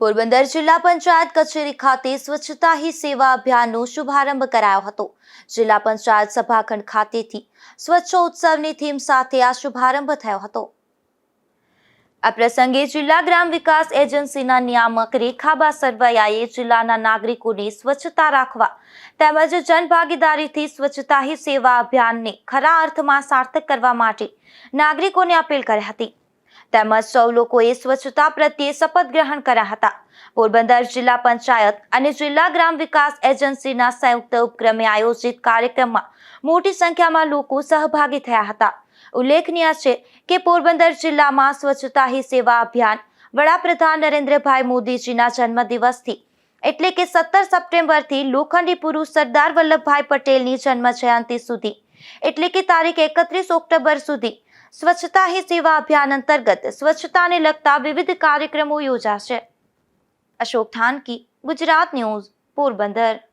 પોરબંદર જિલ્લા પંચાયત કચેરી ખાતે સ્વચ્છતા હી સેવા અભિયાનનો શુભારંભ કરાયો હતો. જિલ્લા પંચાયત સભાખંડ ખાતેથી સ્વચ્છ ઉત્સવની થીમ સાથે આ શુભારંભ થયો હતો. આ પ્રસંગે જિલ્લા ગ્રામ વિકાસ એજન્સીના નિયામક રેખાબા સરવૈયાએ જિલ્લાના નાગરિકોને સ્વચ્છતા રાખવા તેમજ જનભાગીદારીથી સ્વચ્છતા હી સેવા અભિયાનને ખરા અર્થમાં સાર્થક કરવા માટે નાગરિકોને અપીલ કરી હતી. તેમજ સૌ લોકોએ સ્વચ્છતા પ્રત્યે શપથ ગ્રહણ કર્યા હતા. પોરબંદર જિલ્લા પંચાયત અને જિલ્લા ગ્રામ વિકાસ એજન્સીના સંયુક્ત ઉપક્રમે આયોજિત કાર્યક્રમમાં મોટી સંખ્યામાં લોકો સહભાગી થયા હતા. ઉલ્લેખનીય છે કે પોરબંદર જિલ્લામાં સ્વચ્છતા હી સેવા અભિયાન વડાપ્રધાન નરેન્દ્રભાઈ મોદીજીના જન્મદિવસથી એટલે કે સત્તર સપ્ટેમ્બરથી લોખંડી પુરુષ સરદાર વલ્લભભાઈ પટેલની જન્મ જયંતિ સુધી એટલે કે તારીખ એકત્રીસ ઓક્ટોબર સુધી સ્વચ્છતા હી સેવા અભિયાન અંતર્ગત સ્વચ્છતાને લગતા વિવિધ કાર્યક્રમો યોજાશે. અશોક થાનકી, ગુજરાત ન્યૂઝ, પોરબંદર.